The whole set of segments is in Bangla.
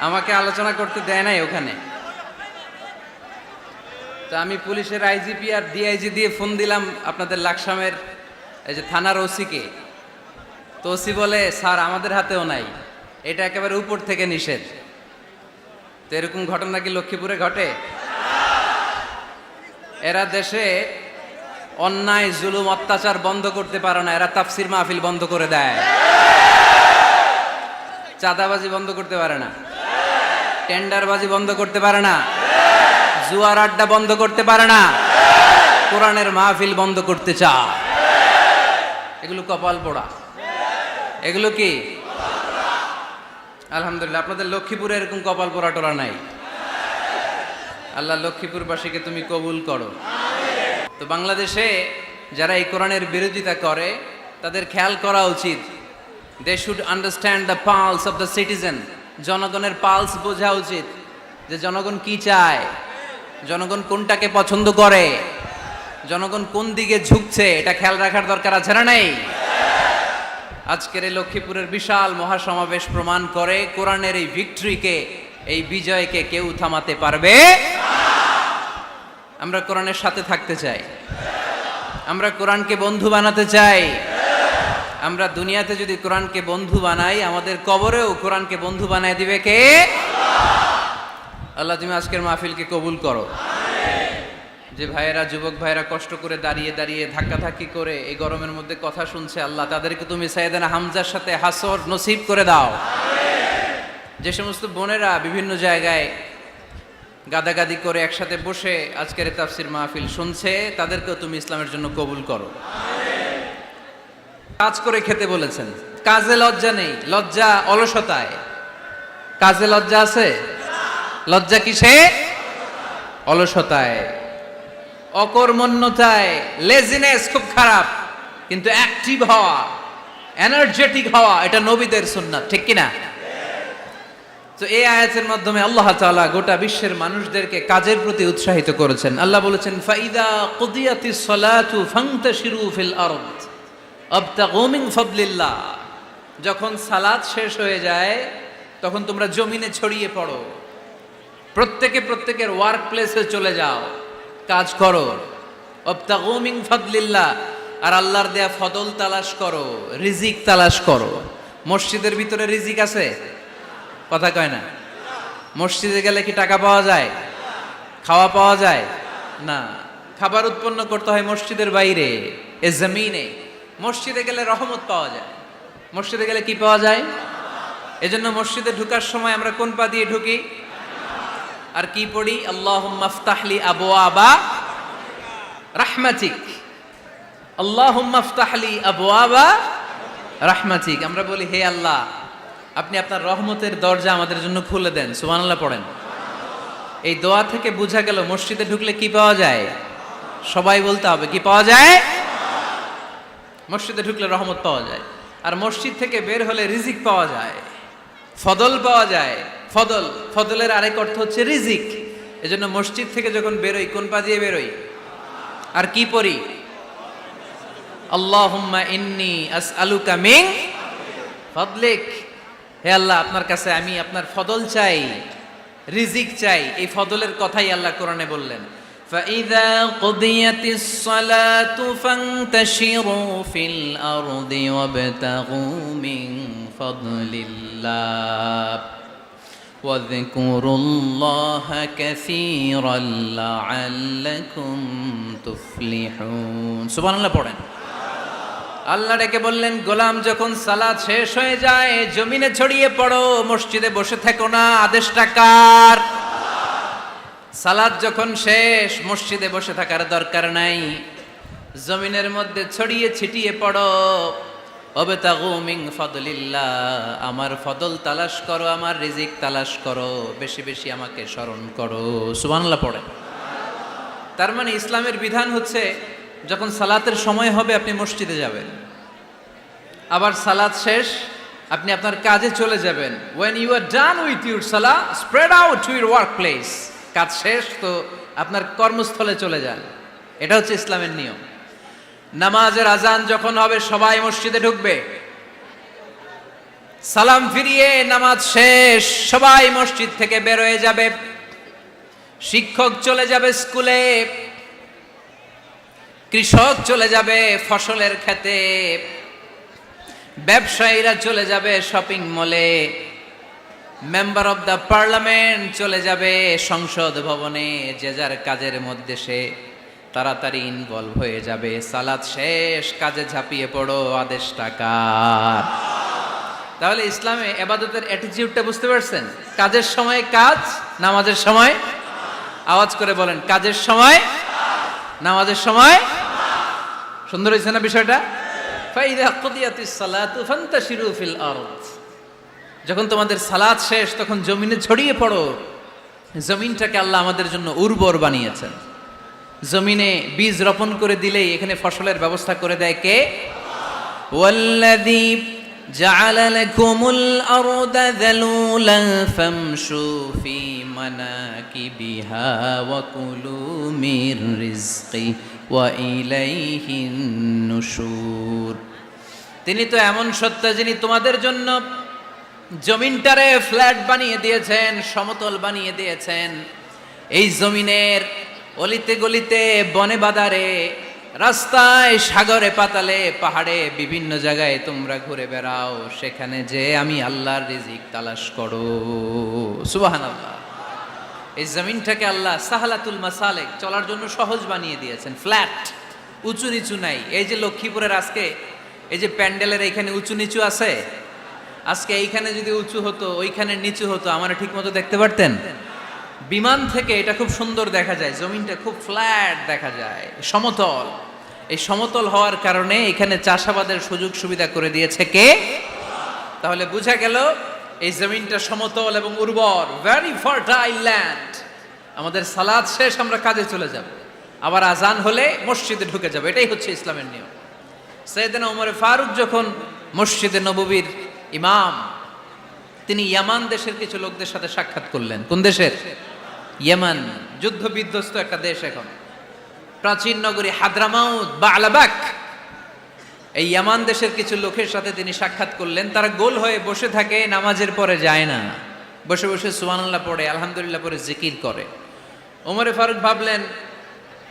আমাকে আলোচনা করতে দেয় নাই ওখানে। তো আমি পুলিশের আইজিপি আর ডিআইজি দিয়ে ফোন দিলাম আপনাদের লাকসামের, এই যে থানার ওসিকে। তো ওসি বলে, স্যার, আমাদের হাতেও নাই। এটা একেবারে উপর থেকে নিষেধ। তো এরকম ঘটনা কি লক্ষ্মীপুরে ঘটে? এরা দেশে অন্যায়, জুলুম, অত্যাচার বন্ধ করতে পারে না। এরা তাফসির মাহফিল বন্ধ করে দেয়। চাঁদাবাজি বন্ধ করতে পারে না। টেন্ডারবাজি বন্ধ করতে পারে না। জুয়ার আড্ডা বন্ধ করতে পারে না। কোরআনের মাহফিল বন্ধ করতে চা এগুলো কপাল পোড়া। এগুলো কি? আলহামদুলিল্লাহ, আপনাদের লক্ষ্মীপুরে এরকম কপাল পোড়া টোরা নাই। আল্লাহ লক্ষ্মীপুরবাসীকে তুমি কবুল করো। তো বাংলাদেশে যারা এই কোরআনের বিরোধিতা করে, তাদের খেয়াল করা উচিত। They should understand the pulse of the citizen জনগণের পালস বোঝা উচিত যে জনগণ কি চায়, জনগণ কোনটাকে পছন্দ করে, জনগণ কোন দিকে ঝুঁকছে, এটা খেয়াল রাখার দরকার আছে না নেই? আজকের এই লক্ষ্মীপুরের বিশাল মহাসমাবেশ প্রমাণ করে কোরআনের এই ভিক্টরিকে, এই বিজয়কে কেউ থামাতে পারবে? আমরা কোরআনের সাথে থাকতে চাই। আমরা কোরআনকে বন্ধু বানাতে চাই। আমরা দুনিয়াতে যদি কোরআনকে বন্ধু বানাই, আমাদের কবরেও কোরআনকে বন্ধু বানায় দিবে কে? আল্লাহ, তুমি আজকের মাহফিলকে কবুল করো। যে ভাইয়েরা, যুবক ভাইয়েরা কষ্ট করে দাঁড়িয়ে দাঁড়িয়ে ধাক্কাধাক্কি করে এই গরমের মধ্যে কথা শুনছে, আল্লাহ, তাদেরকে তুমি সাইদানা হামজার সাথে হাসর নসিব করে দাও। যে সমস্ত বোনেরা বিভিন্ন জায়গায় গাদাগাদি করে একসাথে বসে আজকের তাফসির মাহফিল শুনছে, তাদেরকেও তুমি ইসলামের জন্য কবুল করো। কাজ করে খেতে বলেছেন। কাজে লজ্জা নেই, লজ্জা অলসতায়। কাজে লজ্জা আছে? লজ্জা কিসে? অলসতায়। অকর্মণ্যতায়। লেজিনেস খুব খারাপ, কিন্তু অ্যাক্টিভ হওয়া এনার্জেটিক হওয়া, এটা নবীদের সুন্নাত, ঠিক কিনা? তো এই আয়াতের মাধ্যমে আল্লাহ তাআলা গোটা বিশ্বের মানুষদেরকে কাজের প্রতি উৎসাহিত করেছেন। আল্লাহ বলেছেন, ফাইদা কুদিয়াতিস সালাতু ফান্তাশিরু ফিল আরদ। আবতাগু মিন ফাদলিল্লাহ। যখন সালাদ শেষ হয়ে যায়, তখন তোমরা জমিনে ছড়িয়ে পড়ো। প্রত্যেকে প্রত্যেকের ওয়ার্ক প্লেসে চলে যাও। কাজ করো। আবতাগু মিন ফাদলিল্লাহ। আর আল্লাহর দেয়া ফদল তালাশ করো, রিজিক তালাশ করো। মসজিদের ভিতরে রিজিক আছে? কথা কয় না। মসজিদে গেলে কি টাকা পাওয়া যায়? খাওয়া পাওয়া যায়? না। খাবার উৎপন্ন করতে হয় মসজিদের বাইরে, এ জমিনে। মসজিদে গেলে রহমত পাওয়া যায়। মসজিদে গেলে কি পাওয়া যায়? এজন্য মসজিদে ঢুকার সময় আমরা কোন পা দিয়ে ঢুকি? আর কি পড়ি? আল্লাহ মাফতাহলি আবু আবা রাহমাতিক। আল্লাহ মাফতাহলি আবু আবা রাহমাতিক। আমরা বলি, হে আল্লাহ, আপনি আপনার রহমতের দরজা আমাদের জন্য খুলে দেন। সুবহানাল্লাহ পড়েন। এই দোয়া থেকে বোঝা গেল, মসজিদে ঢুকলে কি পাওয়া যায়? সবাই বলতে হবে, কি পাওয়া যায়? মসজিদে ঢুকলে রহমত পাওয়া যায়। আর মসজিদ থেকে বের হলে রিজিক পাওয়া যায়। ফদল পাওয়া যায়। ফদল, ফদলের আরেক অর্থ হচ্ছে রিজিক। এজন্য মসজিদ থেকে যখন বেরোই, কোন পা দিয়ে বেরোই? আর কি পড়ি? আল্লাহুম্মা ইন্নি আসআলুকা মিন ফদলিক। হে আল্লাহ, আপনার কাছে আমি আপনার ফদল চাই, রিজিক চাই। এই ফদলের কথাই আল্লাহ কোরআনে বললেন। فإذا قضيت الصلاة فانتشروا في الأرض وابتغوا من فضل الله واذكروا الله كثيرا لعلكم تفلحون سبحان الله পড়েন আল্লাহ ডেকে বললেন গোলাম যখন সালাদ শেষ হয়ে যায় জমিনে ছড়িয়ে পড়ো মসজিদে বসে থেকো না আদেশটা কার সালাদ যখন শেষ, মসজিদে বসে থাকার দরকার নাই। জমিনের মধ্যে ছড়িয়ে ছিটিয়ে পড়ো। অবেতাগু মিং ফদলিল্লাহ, আমার ফদল তালাশ করো, আমার রিজিক তালাশ করো, বেশি বেশি আমাকে স্মরণ করো। সুবহানাল্লাহ পড়ে। তার মানে ইসলামের বিধান হচ্ছে, যখন সালাতের সময় হবে, আপনি মসজিদে যাবেন। আবার সালাত শেষ, আপনি আপনার কাজে চলে যাবেন। When you are done with your সালা spread out to your work place কাজ শেষ, তো আপনার কর্মস্থলে চলে যান। এটা হচ্ছে ইসলামের নিয়ম। নামাজের আজান যখন হবে, সবাই মসজিদে ঢুকবে। সালাম ফিরিয়ে নামাজ শেষ, সবাই মসজিদ থেকে বের হয়ে যাবে। শিক্ষক চলে যাবে স্কুলে। কৃষক চলে যাবে ফসলের খেতে। ব্যবসায়ীরা চলে যাবে শপিং মলে। মেম্বার অব দ্য পার্লামেন্ট চলে যাবে সংসদ ভবনে, যে যার কাজের মধ্যে সে তাড়াতাড়ি ইনভলভ হয়ে যাবে। সালাদ শেষ, কাজে ঝাঁপিয়ে পড়ো, আদেশ টাকার তাহলে ইসলামে এবাদতের অ্যাটিটিউডটা বুঝতে পারছেন? কাজের সময় কাজ, নামাজের সময় আওয়াজ করে বলেন, কাজের সময় নামাজের সময় সুন্দর হয়েছে না বিষয়টা? ফাইদা কুদিয়াতিস সালাতু ফান্তাশিরু ফিল আরদ। যখন তোমাদের সালাত শেষ তখন জমিনে ছড়িয়ে পড়ো জমিনটাকে আল্লাহ আমাদের জন্য উর্বর বানিয়েছেন জমিনে বীজ রোপণ করে দিলেই এখানে ফসলের ব্যবস্থা করে দেয় কে والذي جعل لكم الأرض ذلولا فامشوا في مناكبها وكلوا من رزقه وإليه النشور তিনি তো এমন সত্য যিনি তোমাদের জন্য জমিনটারে ফ্ল্যাট বানিয়ে দিয়েছেন, সমতল বানিয়ে দিয়েছেন। এই জমিনের অলিতে গলিতে, বনে বাদারে, রাস্তায়, সাগরে, পাতালে, পাহাড়ে, বিভিন্ন জায়গায় তোমরা ঘুরে বেড়াও। সেখানে যে আমি আল্লাহর রিজিক তালাশ করো। সুবাহান আল্লাহ এই জমিনটাকে আল্লাহ সাহালাতুল মাসালেক চলার জন্য সহজ বানিয়ে দিয়েছেন। ফ্ল্যাট, উঁচু নিচু নাই। এই যে লক্ষ্মীপুরের আজকে, এই যে প্যান্ডেলের এখানে উঁচু নিচু আছে আজকে এইখানে যদি উঁচু হতো, ওইখানে নিচু হতো, আমার ঠিক মতো দেখতে পারতেন? বিমান থেকে এটা খুব সুন্দর দেখা যায়, জমিনটা খুব ফ্ল্যাট দেখা যায়, সমতল। এই সমতল হওয়ার কারণে এখানে চাষাবাদের সুযোগ সুবিধা করে দিয়েছে কে? তাহলে বোঝা গেল, এই জমিনটা সমতল এবং উর্বর ভেরি ফার্টাইল ল্যান্ড আমাদের সালাদ শেষ, আমরা কাজে চলে যাব। আবার আজান হলে মসজিদে ঢুকে যাব, এটাই হচ্ছে ইসলামের নিয়ম। সৈয়দিন ওমরে ফারুক যখন মসজিদে নববীর ইমাম। তিনি ইয়ামান দেশের কিছু লোকদের সাথে সাক্ষাৎ করলেন। কোন দেশের? ইয়ামান যুদ্ধ বিধ্বস্ত একটা দেশ এখন। প্রাচীন নগরী হাদ্রামাউদ বা আলাবাক এই ইয়ামান দেশের কিছু লোকের সাথে তিনি সাক্ষাৎ করলেন। তারা গোল হয়ে বসে থাকে, নামাজের পরে যায় না। বসে বসে সুবহানাল্লাহ পড়ে, আলহামদুলিল্লাহ পরে জিকির করে। ওমরে ফারুক ভাবলেন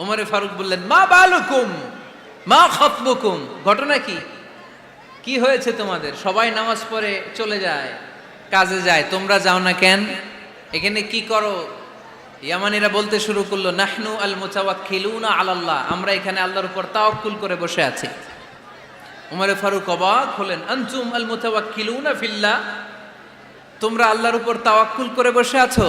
ওমরে ফারুক বললেন, মা বালুকুম, মা খতবুকুম। ঘটনা কি? কি হয়েছে তোমাদের? সবাই নামাজ পড়ে চলে যায়, কাজে যায়, তোমরা যাও না কেন? এখানে কি করো? ইয়ামানিরা বলতে শুরু করল, নাহনু আল মুতাওয়াক্কিলুনা আলাল্লাহ। আমরা এখানে আল্লাহর উপর তাওয়াক্কুল করে বসে আছি। উমরে ফারুক অবাক হলেন, আনতুম আল মুতাওয়াক্কিলুনা ফিল্লাহ? তোমরা আল্লাহর উপর তাওয়াক্কুল করে বসে আছো?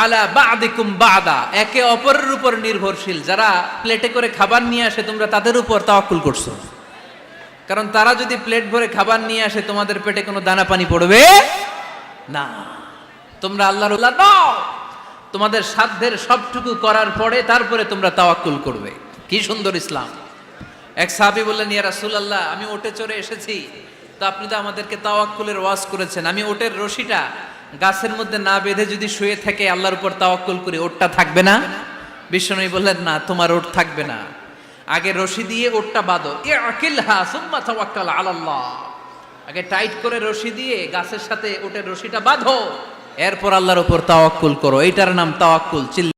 আলা বাদিকুম বাদা, একে অপরের উপর নির্ভরশীল। যারা প্লেটে করে খাবার নিয়ে আসে, তোমরা তাদের উপর তাওয়াক্কুল করছ। কারণ তারা যদি প্লেট ভরে খাবার নিয়ে আসে, তোমাদের পেটে কোনো দানা পানি পড়বে না। তোমরা আল্লাহর উল্লাহ নাও। তোমাদের সাধ্যের সবটুকু করার পরে তারপরে তোমরা তাওয়াক্কুল করবে। কি সুন্দর ইসলাম। এক সাহাবি বললেন, ইয়া রাসূলুল্লাহ, আমি ওটে চড়ে এসেছি। তো আপনি তো আমাদেরকে তাওয়াক্কুলের ওয়াজ করেছেন। আমি ওটের রশিটা গাছের মধ্যে না বেঁধে যদি শুয়ে থাকে, আল্লাহর উপর তাওয়াক্কুল করি ওটটা থাকবে না? বিষ্ণু বললেন, না, তোমার ওট থাকবে না। আগে রশি দিয়ে ওটটা বাঁধো। এ আকিল হা সুম্মা তাওয়াক্কাল আলাল্লাহ। আগে টাইট করে রশি দিয়ে গাছের সাথে ওটের রশিটা বাঁধো। এরপর আল্লাহর উপর তাওয়াক্কুল করো। এটার নাম তাওয়াক্কুল, চিল্লা।